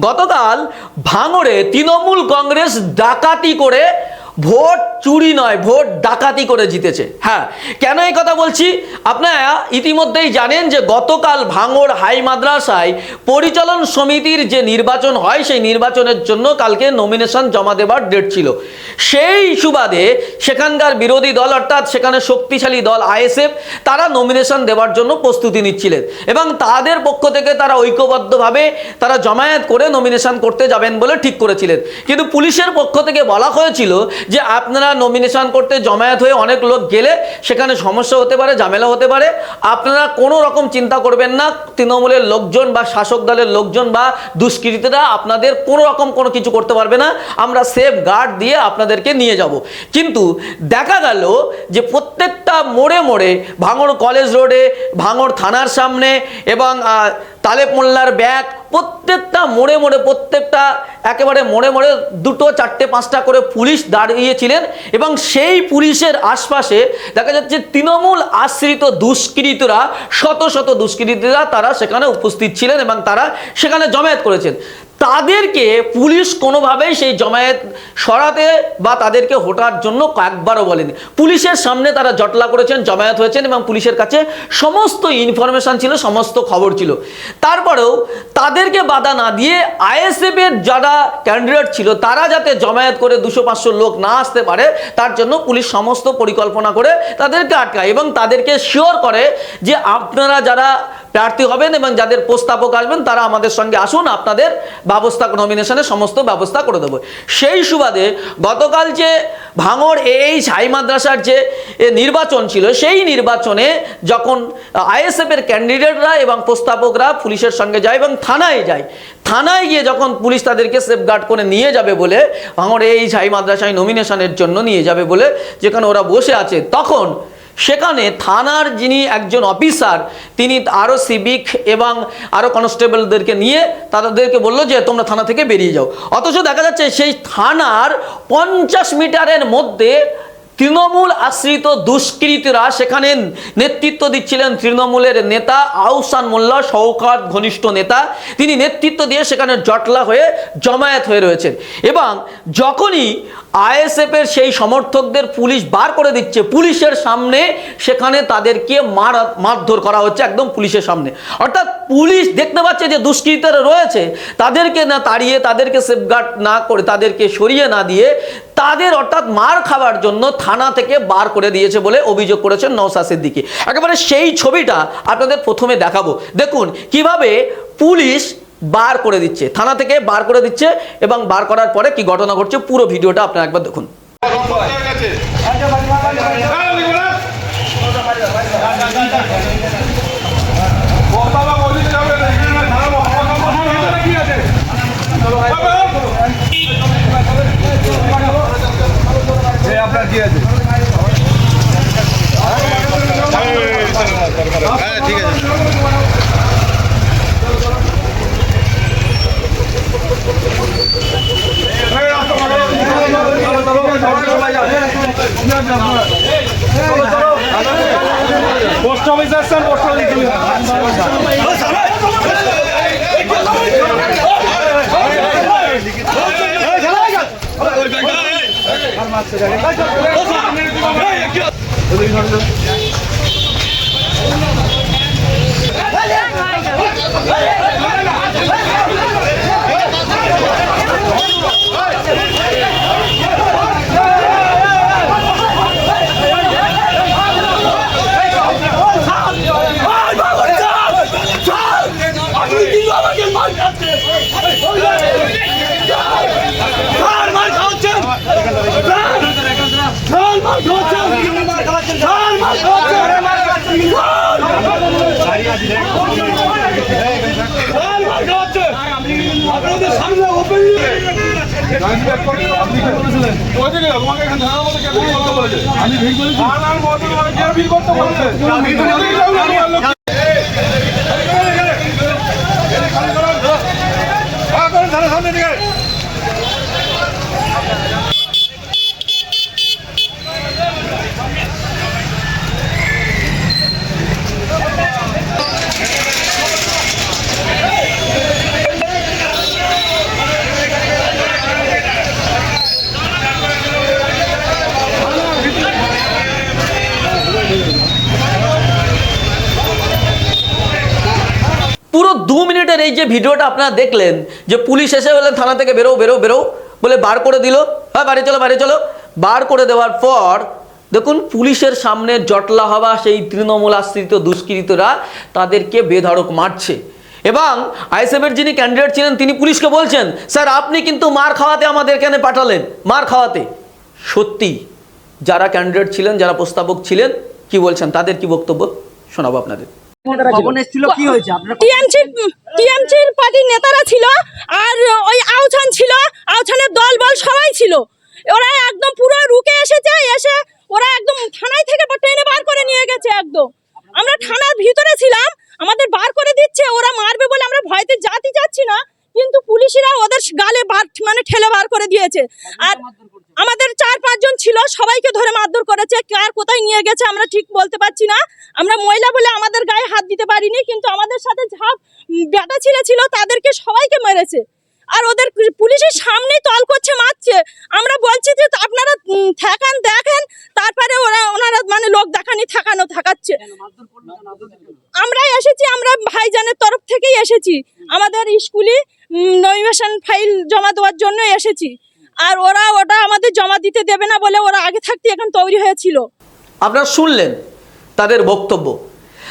গতকাল ভাঙড়ে তৃণমূল কংগ্রেস ডাকাতি করে ভোট চুরি নয়, ভোট ডাকাতি করে জিতেছে। হ্যাঁ কেন এই কথা বলছি? আপনারা ইতিমধ্যেই জানেন যে গতকাল ভাঙড় হাই মাদ্রাসায় পরিচালন সমিতির যে নির্বাচন হয়, সেই নির্বাচনের জন্য কালকে নমিনেশন জমা দেবার ডেট ছিল। সেই সুবাদে সেখানকার বিরোধী দল, অর্থাৎ সেখানে শক্তিশালী দল আইএসএফ, তারা নমিনেশন দেওয়ার জন্য প্রস্তুতি নিচ্ছিলেন এবং তাদের পক্ষ থেকে তারা ঐক্যবদ্ধভাবে তারা জমায়েত করে নমিনেশন করতে যাবেন বলে ঠিক করেছিলেন। কিন্তু পুলিশের পক্ষ থেকে বলা হয়েছিল যে আপনারা নমিনেশন করতে জমায়েত হয়ে অনেক লোক গেলে সেখানে সমস্যা হতে পারে, ঝামেলা হতে পারে। আপনারা কোনো রকম চিন্তা করবেন না, তৃণমূলের লোকজন বা শাসক দলের লোকজন বা দুষ্কৃতীরা আপনাদের কোনো রকম কোনো কিছু করতে পারবে না। আমরা সেফ গার্ড দিয়ে আপনাদেরকে নিয়ে যাব। কিন্তু দেখা গেল যে প্রত্যেকটা মোড়ে মোড়ে ভাঙড় কলেজ রোডে ভাঙড় থানার সামনে এবং তালেব মোল্লার ব্যাগ, প্রত্যেকটা মোড়ে মোড়ে, প্রত্যেকটা একেবারে মোড়ে মোড়ে দুটো, চারটে, পাঁচটা করে পুলিশ দাঁড়িয়েছিলেন এবং সেই পুলিশের আশপাশে দেখা যাচ্ছে তৃণমূল আশ্রিত দুষ্কৃতরা, শত শত দুষ্কৃতীরা তারা সেখানে উপস্থিত ছিলেন এবং তারা সেখানে জমায়েত করেছেন। তাদেরকে পুলিশ কোনোভাবেই সেই জমায়েত সরাতে বা তাদেরকে হোটার জন্য কয়েকবারও বলেনি। পুলিশের সামনে তারা জটলা করেছেন, জমায়েত হয়েছেন এবং পুলিশের কাছে সমস্ত ইনফরমেশন ছিল, সমস্ত খবর ছিল। তারপরেও তাদেরকে বাধা না দিয়ে আইএসএফ এর যারা ক্যান্ডিডেট ছিল, তারা যাতে জমায়েত করে দুশো পাঁচশো লোক না আসতে পারে, তার জন্য পুলিশ সমস্ত পরিকল্পনা করে তাদেরকে আটকায় এবং তাদেরকে শিওর করে যে আপনারা যারা প্রার্থী হবেন এবং যাদের প্রস্তাবক আসবেন, তারা আমাদের সঙ্গে আসুন, আপনাদের ব্যবস্থা নমিনেশনের সমস্ত ব্যবস্থা করে দেবো। সেই সুবাদে গতকাল যে ভাঙড় এইচ হাই মাদ্রাসার যে নির্বাচন ছিল, সেই নির্বাচনে যখন আইএসএফ এর ক্যান্ডিডেটরা এবং প্রস্তাবকরা পুলিশের সঙ্গে যায় এবং থানায় যায়, থানায় গিয়ে যখন পুলিশ তাদেরকে সেফগার্ড করে নিয়ে যাবে বলে, ভাঙড় এইচ হাই মাদ্রাসায় নমিনেশনের জন্য নিয়ে যাবে বলে যেখানে ওরা বসে আছে, তখন সেখানে থানার যিনি একজন অফিসার, তিনি আরও সিভিক এবং আরও কনস্টেবলদেরকে নিয়ে তাদেরকে বলল যে, তোমরা থানা থেকে বেরিয়ে যাও। অথচ দেখা যাচ্ছে সেই থানার পঞ্চাশ মিটারের মধ্যে তৃণমূল আশ্রিত দুষ্কৃতীরা সেখানে নেতৃত্ব দিচ্ছিলেন তৃণমূলের নেতা আহসান মোল্লা, শওকাত ঘনিষ্ঠ নেতা। তিনি নেতৃত্ব দিয়ে সেখানে জটলা হয়ে জমায়েত হয়ে রয়েছেন। এবং যখনই আইএসএফ এর সেই সমর্থকদের পুলিশ বার করে দিচ্ছে, পুলিশের সামনে সেখানে তাদেরকে মার, মারধর করা হচ্ছে একদম পুলিশের সামনে। অর্থাৎ পুলিশ দেখতে পাচ্ছে যে দুষ্কৃতীরা রয়েছে, তাদেরকে না তাড়িয়ে, তাদেরকে সেফগার্ড না করে, তাদেরকে সরিয়ে না দিয়ে তাদের অর্থাৎ মার খাওয়ার জন্য থানা থেকে বার করে দিয়েছে বলে অভিযোগ করেছেন নওসা সিদ্দিকি একেবারে সেই ছবিটা আপনাদের প্রথমে দেখাবো দেখুন কীভাবে পুলিশ বার করে দিচ্ছে থানা থেকে বার করে দিচ্ছে এবং বার করার পরে কি ঘটনা ঘটছে পুরো ভিডিওটা আপনারা একবার দেখুন কি আছে হ্যাঁ ঠিক আছে পোস্ট অফিস আসছেন পোস্ট অফিস আমি ভিড় করেছি ভিড় করতে বলেছে সামনে দিকে পুরো দু মিনিটের এই যে ভিডিওটা আপনারা দেখলেন, যে পুলিশ এসে বললেন, থানা থেকে বেরো বেরো বেরো, বলে বার করে দিল। হ্যাঁ বাড়ি চলো বাড়ি চলো। বার করে দেওয়ার পর, দেখুন, পুলিশের সামনে জটলা হওয়া সেই তৃণমূল আশ্রিত দুষ্কৃতরা তাদেরকে বেধড়ক মারছে। এবং আইএসএফের যিনি ক্যান্ডিডেট ছিলেন, তিনি পুলিশকে বলছেন, স্যার, আপনি কিন্তু মার খাওয়াতে আমাদের এখানে পাঠালেন, মার খাওয়াতে। সত্যি, যারা ক্যান্ডিডেট ছিলেন, যারা প্রস্তাবক ছিলেন, কি বলছেন, তাদের কি বক্তব্য? শোনাবো আপনাদের। টিএমসির পার্টির নেতারা ছিল আর ওই আউছান ছিল আউছানের দল বল সবাই ছিল। ওরা একদম পুরো রুকে এসেছে এসে ওরা একদম থানায় থেকে টেনে বার করে নিয়ে গেছে একদম। আমরা থানার ভিতরে ছিলাম আমাদের বার করে দিচ্ছে ওরা মারবে বলে আমরা ভয়তে জাতি যাচ্ছি না কিন্তু পুলিশরা ওদের গালে বার মানে ঠেলে বার করে দিয়েছে। আর আমাদের চার পাঁচজন ছিল সবাইকে ধরে মারধর করেছে কার কোথায় নিয়ে গেছে আমরা ঠিক বলতে পারছি না। আমরা মহিলা বলে আমাদের গায়ে হাত দিতে পারিনি কিন্তু আমাদের সাথে ঝাপ বেটা ছেলে ছিল তাদেরকে সবাইকে মেরেছে। আর ওদের পুলিশের সামনেই তল করছে মারছে। আমরা বলছি যে আপনারা থাকান দেখেন। তারপরে ওরা ওনারা মানে লোক দেখানি থাকানো থাকাচ্ছে আমরা এসেছি আমরা ভাইজানের তরফ থেকেই এসেছি। আমাদের স্কুলে নমিনেশন ফাইল জমা দেওয়ার জন্য এসেছি। আর ওরা ওটা আমাদের জমা দিতে দেবে না বলে ওরা আগে থাকতে এখন তৈরি হয়েছিল। আপনারা শুনলেন তাদের বক্তব্য।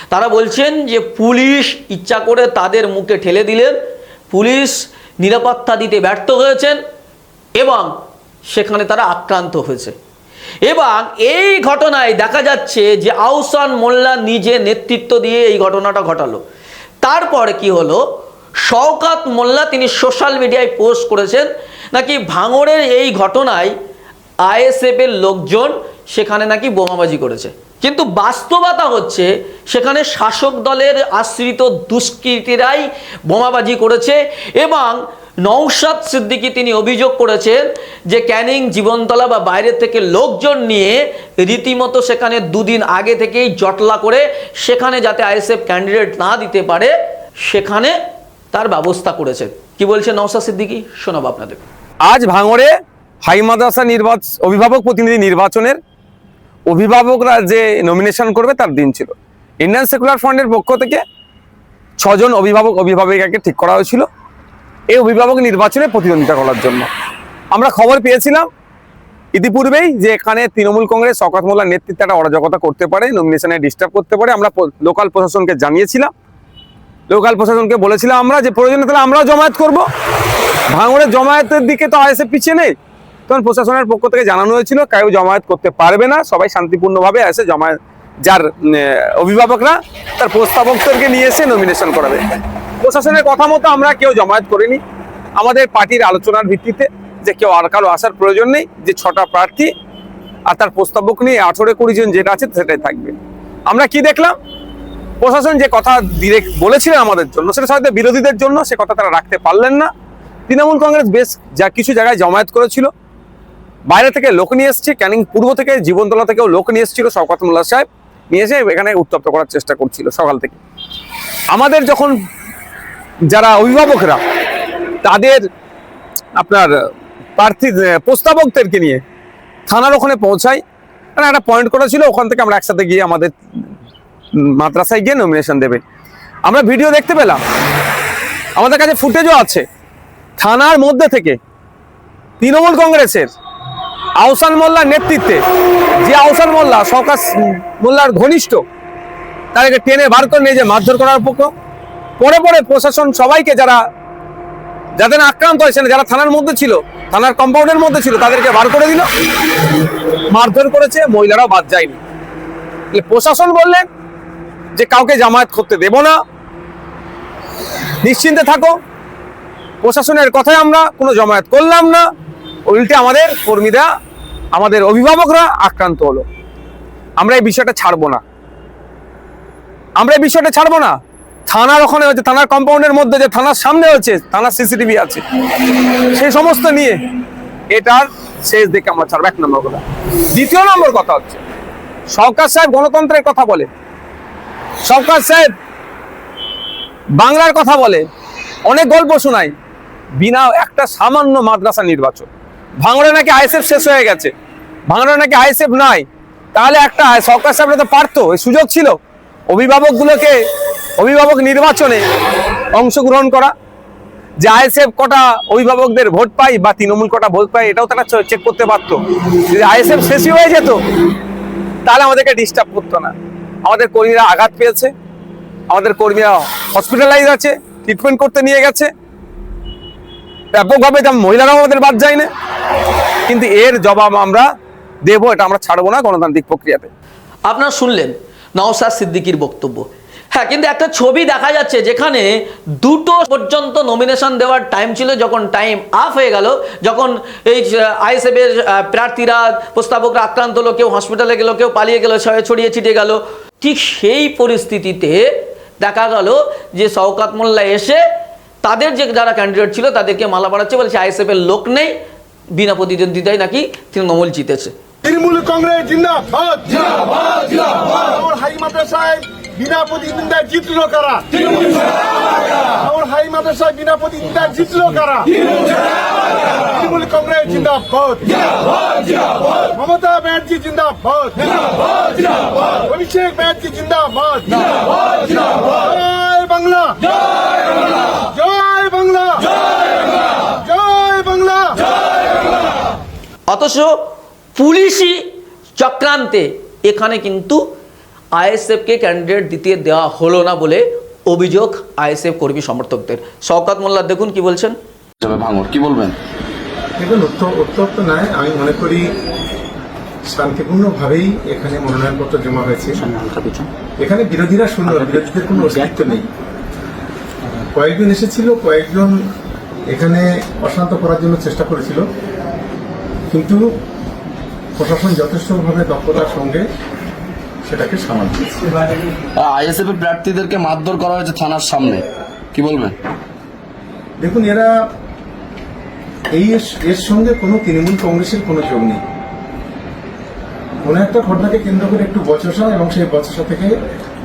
তারা বলছেন যে পুলিশ ইচ্ছা করে তাদের মুখে ঠেলে দিলেন, পুলিশ নিরাপত্তা দিতে ব্যর্থ হয়েছেন এবং সেখানে তারা আক্রান্ত হয়েছে। এবং এই ঘটনায় দেখা যাচ্ছে যে আউসান মোল্লা নিজে নেতৃত্ব দিয়ে এই ঘটনাটা ঘটালো। তারপরে কি হলো? শওকাত মোল্লা তিনি সোশ্যাল মিডিয়ায় পোস্ট করেছেন নাকি ভাঙড়ের এই ঘটনায় আইএসএফ এর লোকজন সেখানে নাকি বোমাবাজি করেছে? কিন্তু বাস্তবতা হচ্ছে, সেখানে শাসক দলের আশ্রিত দুষ্কৃতীরাই বোমাবাজি করেছে এবং নৌশাদ সিদ্দিকী তিনি অভিযোগ করেছেন যে ক্যানিং জীবনতলা বা বাইরে থেকে লোকজন নিয়ে রীতিমতো সেখানে দুদিন আগে থেকেই জটলা করে সেখানে যাতে আইএসএফ ক্যান্ডিডেট না দিতে পারে, সেখানে তার ব্যবস্থা করেছে। কি বলছে নৌশাদ সিদ্দিকী? শোনাবো আপনাদের। আজ ভাঙড়ে হাই মাদ্রাসা নির্বাচন অভিভাবক প্রতিনিধি নির্বাচনের অভিভাবকরা যে নমিনেশন করবে তার দিন ছিল। ইন্ডিয়ান সেকুলার ফান্ডের পক্ষ থেকে ছজন অভিভাবক, অভিভাবিকাকে ঠিক করা হয়েছিল এই অভিভাবক নির্বাচনে প্রতিদ্বন্দ্বিতা করার জন্য। আমরা খবর পেয়েছিলাম ইতিপূর্বেই যে এখানে তৃণমূল কংগ্রেস শকত মোল্লার নেতৃত্বে একটা অরাজকতা করতে পারে নমিনেশনে ডিস্টার্ব করতে পারে। আমরা লোকাল প্রশাসনকে জানিয়েছিলাম। লোকাল প্রশাসনকে বলেছিলাম আমরা যে, প্রয়োজনে তাহলে আমরাও জমায়েত করব। ভাঙড়ের জমায়েতের দিকে তো আইএসএ পিছিয়ে নেই। তখন প্রশাসনের পক্ষ থেকে জানানো হয়েছিল, কেউ জমায়েত করতে পারবে না। সবাই শান্তিপূর্ণভাবে এসে জমায়েত, যার অভিভাবকরা, তার প্রস্তাবকদেরকে নিয়ে এসে নমিনেশন করাবে। প্রশাসনের কথা মতো আমরা কেউ জমায়েত করিনি। আমাদের পার্টির আলোচনার ভিত্তিতে যে কেউ আর কারও আসার প্রয়োজন নেই, যে ছটা প্রার্থী আর তার প্রস্তাবক নিয়ে আঠেরো কুড়ি জন যেটা আছে সেটাই থাকবে। আমরা কি দেখলাম? প্রশাসন যে কথা ডিরেক্ট বলেছিলেন আমাদের জন্য, সেটা হয়তো বিরোধীদের জন্য, সে কথা তারা রাখতে পারলেন না। তৃণমূল কংগ্রেস বেশ যা কিছু জায়গায় জমায়েত করেছিল। বাইরে থেকে লোক নিয়ে এসছে, ক্যানিং পূর্ব থেকে জীবনতলা থেকেও লোক নিয়ে এসেছিল শওকত মোল্লা সাহেব। নিয়ে এসে এখানে উত্তপ্ত করার চেষ্টা করছিল সকাল থেকে। আমাদের যখন যারা অভিভাবকরা, তাদের আপনার প্রার্থী প্রস্তাবকদেরকে নিয়ে থানার ওখানে পৌঁছাই। মানে একটা পয়েন্ট করেছিল ওখান থেকে আমরা একসাথে গিয়ে আমাদের মাদ্রাসায় গিয়ে নমিনেশন দেবে। আমরা ভিডিও দেখতে পেলাম। আমাদের কাছে ফুটেজও আছে। থানার মধ্যে থেকে তৃণমূল কংগ্রেসের আহসান মোল্লার নেতৃত্বে যে আহসান মোল্লা সকাশ মোল্লার ঘনিষ্ঠ, তাদেরকে টেনে বার করে নিয়ে যে মারধর করার পক্ষ। পরে পরে প্রশাসন সবাইকে যারা, যাদের আক্রান্ত হয়েছে, যারা থানার মধ্যে ছিল, থানার কম্পাউন্ডের মধ্যে ছিল, তাদেরকে বার করে দিল। মারধর করেছে, মহিলারাও বাদ যায়নি। প্রশাসন বললেন যে কাউকে জামায়াত করতে দেব না। নিশ্চিন্তে থাকো। প্রশাসনের কথায় আমরা কোনো জমায়েত করলাম না। উল্টে আমাদের কর্মীরা, আমাদের অভিভাবকরা আক্রান্ত হলো। আমরা এই বিষয়টা ছাড়বো না। আমরা এই বিষয়টা ছাড়বো না। থানার ওখানে হচ্ছে থানার কম্পাউন্ডের মধ্যে যে থানার সামনে হচ্ছে থানার সিসিটিভি আছে। সেই সমস্ত নিয়ে এটার শেষ দেখে আমরা ছাড়বো। এক নম্বর কথা। দ্বিতীয় নম্বর কথা হচ্ছে, সরকার সাহেব গণতন্ত্রের কথা বলে। সরকার সাহেব বাংলার কথা বলে। অনেক গল্প শোনায়। বিনা একটা সামান্য মাদ্রাসা নির্বাচন। ভাঙড়ে নাকি আইএসএফ শেষ হয়ে গেছে। ভাঙড়ে নাকি আইএসএফ নাই। তাহলে একটা সরকার সাহেবরা তো পারতো, এই সুযোগ ছিল। অভিভাবকগুলোকে, অভিভাবক নির্বাচনে অংশগ্রহণ করা। যে আইএসএফ কটা অভিভাবকদের ভোট পাই বা তৃণমূল কটা ভোট পাই এটাও তারা চেক করতে পারতো। যদি আইএসএফ শেষই হয়ে যেত, তাহলে আমাদেরকে ডিস্টার্ব করতো না। আমাদের কর্মীরা আঘাত পেয়েছে। আমাদের কর্মীরা হসপিটালাইজ আছে ট্রিটমেন্ট করতে নিয়ে গেছে। ব্যাপকভাবে যেমন মহিলারাও আমাদের বাদ যায় না। কিন্তু এর জবাব আমরা দেবো, এটা আমরা ছাড়বো না গণতান্ত্রিক প্রক্রিয়াতে। আপনারা শুনলেন নওসাদ সিদ্দিকির বক্তব্য। হ্যাঁ কিন্তু একটা ছবি দেখা যাচ্ছে যেখানে দুটো পর্যন্ত নমিনেশন দেওয়ার টাইম ছিল, যখন টাইম আপ হয়ে গেল, যখন এই আইএসএফের প্রার্থীরা, প্রস্তাবকরা আক্রান্ত হলো, কেউ হসপিটালে গেলো, কেউ পালিয়ে গেলো ছড়িয়ে ছিটিয়ে গেল। ঠিক সেই পরিস্থিতিতে দেখা গেল যে শওকাত মোল্লা এসে তাদের যে যারা ক্যান্ডিডেট ছিল তাদেরকে মালা বাড়াচ্ছে বলছে আইএসএফ এর লোক নেই। বিনা প্রতিদ্বন্দ্বিতায় নাকি তৃণমূল জিতেছে। তৃণমূল কংগ্রেস জিন্দাবাদ। হাই মাদ্রাসায় বিনা প্রতিদ্বন্দ্বিতায় জিতলো কারা? আমার হাই মাদ্রাসায় বিনা প্রতিদ্বন্দ্বিতায় জিতলো কারা? তৃণমূল কংগ্রেস জিন্দাবাদ। মমতা ব্যানার্জি জিন্দাবাদ। অভিষেক ব্যানার্জি জিন্দাবাদ। বাংলা। জয় বাংলা। জয় বাংলা। অথচ পুলিশি চক্রান্তে এখানে কিন্তু আইএসএফকে ক্যান্ডিডেট দিতে দেওয়া হলো না বলে অভিযোগ আইএসএফ কর্মী সমর্থকদের। শওকাত মোল্লা দেখুন কি বলছেন। ভাঙর কি বলবেন? দেখুন উত্তর উত্তপ্ত নয় আমি মনে করি শান্তিপূর্ণভাবেই এখানে মনোনয়নপত্র জমা হয়েছে। এখানে বিরোধীরা শূন্য বিরোধীদের কোনো অস্তিত্ব নেই। কয়েকজন এসেছিল কয়েকজন এখানে অশান্ত করার জন্য চেষ্টা করেছিল। কিন্তু প্রশাসন যথেষ্টভাবে দক্ষতার সঙ্গে সেটাকে সামাল দিয়েছে। আইএসএফ এর প্রার্থীদেরকে মারধর করা হয়েছে থানার সামনে। কি বলবেন? দেখুন এরা এই এর সঙ্গে কোনো তৃণমূল কংগ্রেসের কোনো যোগ নেই। কোনো একটা ঘটনাকে কেন্দ্র করে একটু বচসা এবং সেই বচসা থেকে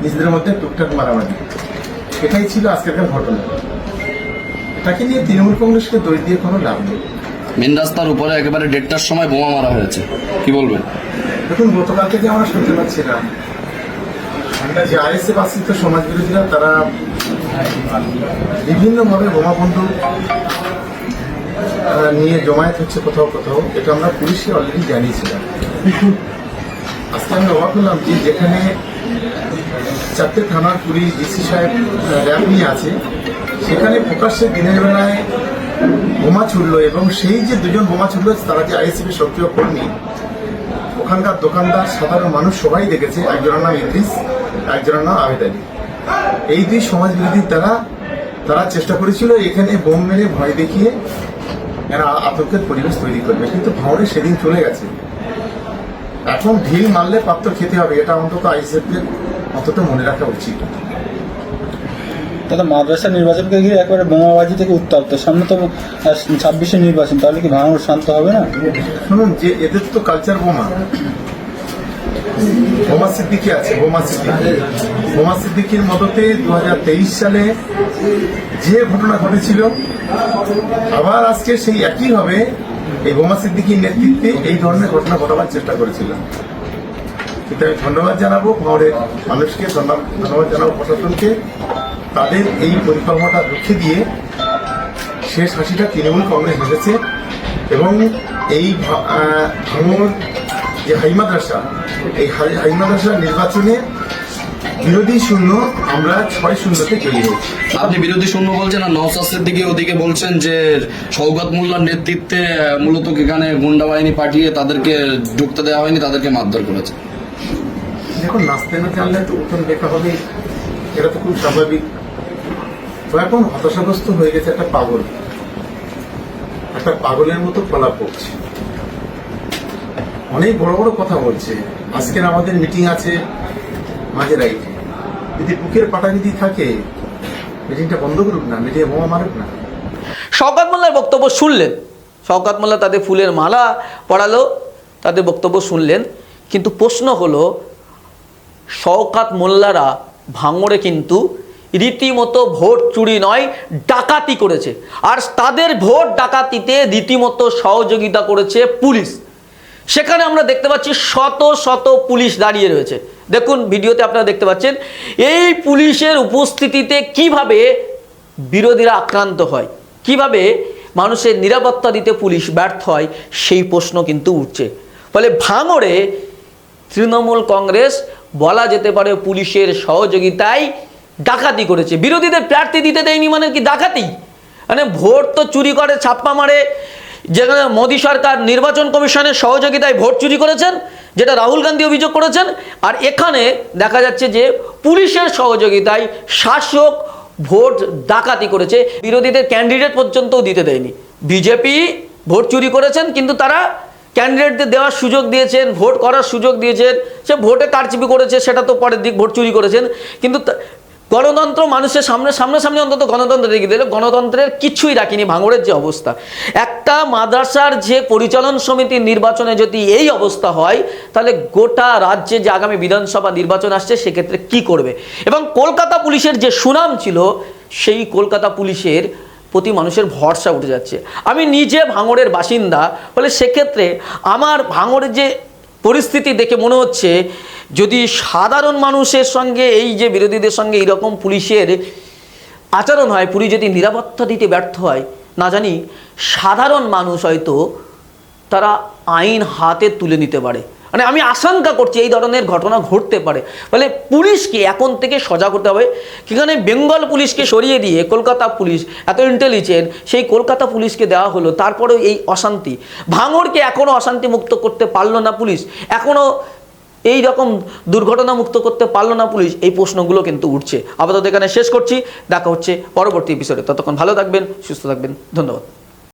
নিজেদের মধ্যে টুকটাক মারামারি। এটাই ছিল আজকেরকার ঘটনা। এটাকে নিয়ে তৃণমূল কংগ্রেসকে দোষ দিয়ে কোনো লাভ নেই। মেন রাস্তার উপরে একেবারে দেড়টার সময় বোমা মারা হয়েছে। কি বলবেন? দেখুন গতকাল থেকে আমরা শুনতে পাচ্ছিলাম আমরা যে আইএসএফ আশ্রিত সমাজ বিরোধীরা তারা বিভিন্নভাবে বোমা বন্ধু নিয়ে জমায়েত হচ্ছে কোথাও কোথাও। এটা আমরা পুলিশকে অলরেডি জানিয়েছিলাম। আজকে আমি অবাক হলাম যে যেখানে চারটে থানার পুলিশ ডিসি সাহেব র্যাব নিয়ে আছে। সেখানে প্রকাশ্যে দিনের বেলায় বোমা ছুড়লো এবং সেই যে দুজন বোমা ছুড়লো, তারা যে আইএসএফ এর সক্রিয় কর্মী, ওখানকার দোকানদার, সাধারণ মানুষ সবাই দেখেছে। একজনের নাম ইদ্রিস, একজনের নাম আবেদ আলী। এই দুই সমাজ বিরোধী তারা তারা চেষ্টা করেছিল এখানে বোম মেরে ভয় দেখিয়ে এরা আতঙ্কের পরিবেশ তৈরি করবে। কিন্তু ভাঁড়ে সেদিন চলে গেছে। এখন ঢিল মারলে পাত্র খেতে হবে, এটা অন্তত আইসিএফের অন্তত মনে রাখা উচিত। দাদা মাদ্রাসা নির্বাচনকে ঘিরে একবারে বোমাবাজি থেকে উত্তপ্ত। সামনে তো ছাব্বিশে নির্বাচন তাহলে কি ভাঙড় শান্ত হবে না? শুনুন যে এদের তো কালচার বোমা। বোমা সিদ্দিকি আছে বোমা সিদ্দিকি। বোমা সিদ্দিকির মদতে দু হাজার তেইশ সালে যে ঘটনা ঘটেছিল আবার আজকে সেই একই হবে এই বোমা সিদ্দিকির নেতৃত্বে এই ধরনের ঘটনা ঘটাবার চেষ্টা করেছিল কিন্তু আমি ধন্যবাদ জানাব ভাঙড়ের মানুষকে ধন্যবাদ জানাব প্রশাসনকে। তাদের এই পরিকল্পনাটা রুখে দিয়ে শেষ হাসিটা তৃণমূল কংগ্রেস হেসেছে এবং এই ভা- আহ, ভাঙড় যে হাই মাদ্রাসা এই হাই- মাদ্রাসা নির্বাচনে বিরোধী শূন্য আমরা ছয় শূন্যতে হয়েছি আপনি বিরোধী শূন্য বলছেন আর নওসাদের দিকে ওদিকে বলছেন যে সৌগত মোল্লার নেতৃত্বে মূলত এখানে গুন্ডা বাহিনী পাঠিয়ে তাদেরকে ঢুকতে দেওয়া হয়নি তাদেরকে মারধর করেছে? দেখুন, নাচতে না জানলে তো উঠোন দেখা হবে এটা তো খুব স্বাভাবিক। ও এখন হতাশাগ্রস্ত হয়ে গেছে একটা পাগল। একটা পাগলের মতো ফলা পড়ছে। অনেক বড় বড় কথা বলছে। আজকের আমাদের মিটিং আছে মাঝে রাইটে যদি বুকের পাটা যদি থাকে মিটিংটা বন্ধ করুক না মিটিংয়ে বোমা মারুক না। শওকাত মোল্লার বক্তব্য শুনলেন। শওকাত মোল্লা তাদের ফুলের মালা পড়ালো, তাদের বক্তব্য শুনলেন। কিন্তু প্রশ্ন হলো, শওকাত মোল্লারা ভাঙড়ে কিন্তু রীতিমতো ভোট চুরি নয়, ডাকাতি করেছে। আর তাদের ভোট ডাকাতিতে রীতিমতো সহযোগিতা করেছে পুলিশ। সেখানে আমরা দেখতে পাচ্ছি শত শত পুলিশ দাঁড়িয়ে রয়েছে। দেখুন, ভিডিওতে আপনারা দেখতে পাচ্ছেন, এই পুলিশের উপস্থিতিতে কীভাবে বিরোধীরা আক্রান্ত হয়, কীভাবে মানুষের নিরাপত্তা দিতে পুলিশ ব্যর্থ হয়, সেই প্রশ্ন কিন্তু উঠছে। ফলে ভাঙড়ে তৃণমূল কংগ্রেস, বলা যেতে পারে পুলিশের সহযোগিতায় ডাকাতি করেছে। বিরোধীদের প্রার্থী দিতে দেয়নি মানে কি ডাকাতি? মানে ভোট তো চুরি করে, ছাপ্পা মারে, যেখানে মোদী সরকার নির্বাচন কমিশনের সহযোগিতায় ভোট চুরি করেছেন, যেটা রাহুল গান্ধী অভিযোগ করেছেন, আর এখানে দেখা যাচ্ছে যে পুলিশের সহযোগিতায় শাসক ভোট ডাকাতি করেছে। বিরোধীদের ক্যান্ডিডেট পর্যন্তও দিতে দেয়নি। বিজেপি ভোট চুরি করেছেন, কিন্তু তারা ক্যান্ডিডেটদের দেওয়ার সুযোগ দিয়েছেন ভোট করার সুযোগ দিয়েছেন, সে ভোটে কারচুপি করেছে, সেটা তো পরের দিক ভোট চুরি করেছেন। কিন্তু গণতন্ত্র মানুষের সামনে, সামনাসামনি অন্তত গণতন্ত্র রেখে দিলে গণতন্ত্রের কিছুই রাখিনি ভাঙড়ের যে অবস্থা। একটা মাদ্রাসার যে পরিচালন সমিতির নির্বাচনে যদি এই অবস্থা হয়, তাহলে গোটা রাজ্যে যে আগামী বিধানসভা নির্বাচন আসছে, সেক্ষেত্রে কি করবে? এবং কলকাতা পুলিশের যে সুনাম ছিল, সেই কলকাতা পুলিশের প্রতি মানুষের ভরসা উঠে যাচ্ছে। আমি নিজে ভাঙড়ের বাসিন্দা, ফলে সেক্ষেত্রে আমার ভাঙড়ের যে পরিস্থিতি দেখে মনে হচ্ছে, যদি সাধারণ মানুষের সঙ্গে এই যে বিরোধীদের সঙ্গে এইরকম পুলিশের আচরণ হয়, পুলিশ যদি নিরাপত্তা দিতে ব্যর্থ হয়, না জানি সাধারণ মানুষ হয়তো তারা আইন হাতে তুলে নিতে পারে। মানে আমি আশঙ্কা করছি এই ধরনের ঘটনা ঘটতে পারে। ফলে পুলিশকে এখন থেকে সজাগ হতে হবে। সেখানে বেঙ্গল পুলিশকে সরিয়ে দিয়ে কলকাতা পুলিশ এত ইন্টেলিজেন্ট সেই কলকাতা পুলিশকে দেওয়া হলো, তারপরেও এই অশান্তি। ভাঙড়কে এখনও অশান্তি মুক্ত করতে পারল না পুলিশ। এখনও এই রকম দুর্ঘটনা মুক্ত করতে পারল না পুলিশ, এই প্রশ্নগুলো কিন্তু উঠছে। আপাতত এখানে শেষ করছি। দেখা হচ্ছে পরবর্তী এপিসোডে ততক্ষণ ভালো থাকবেন, সুস্থ থাকবেন। ধন্যবাদ।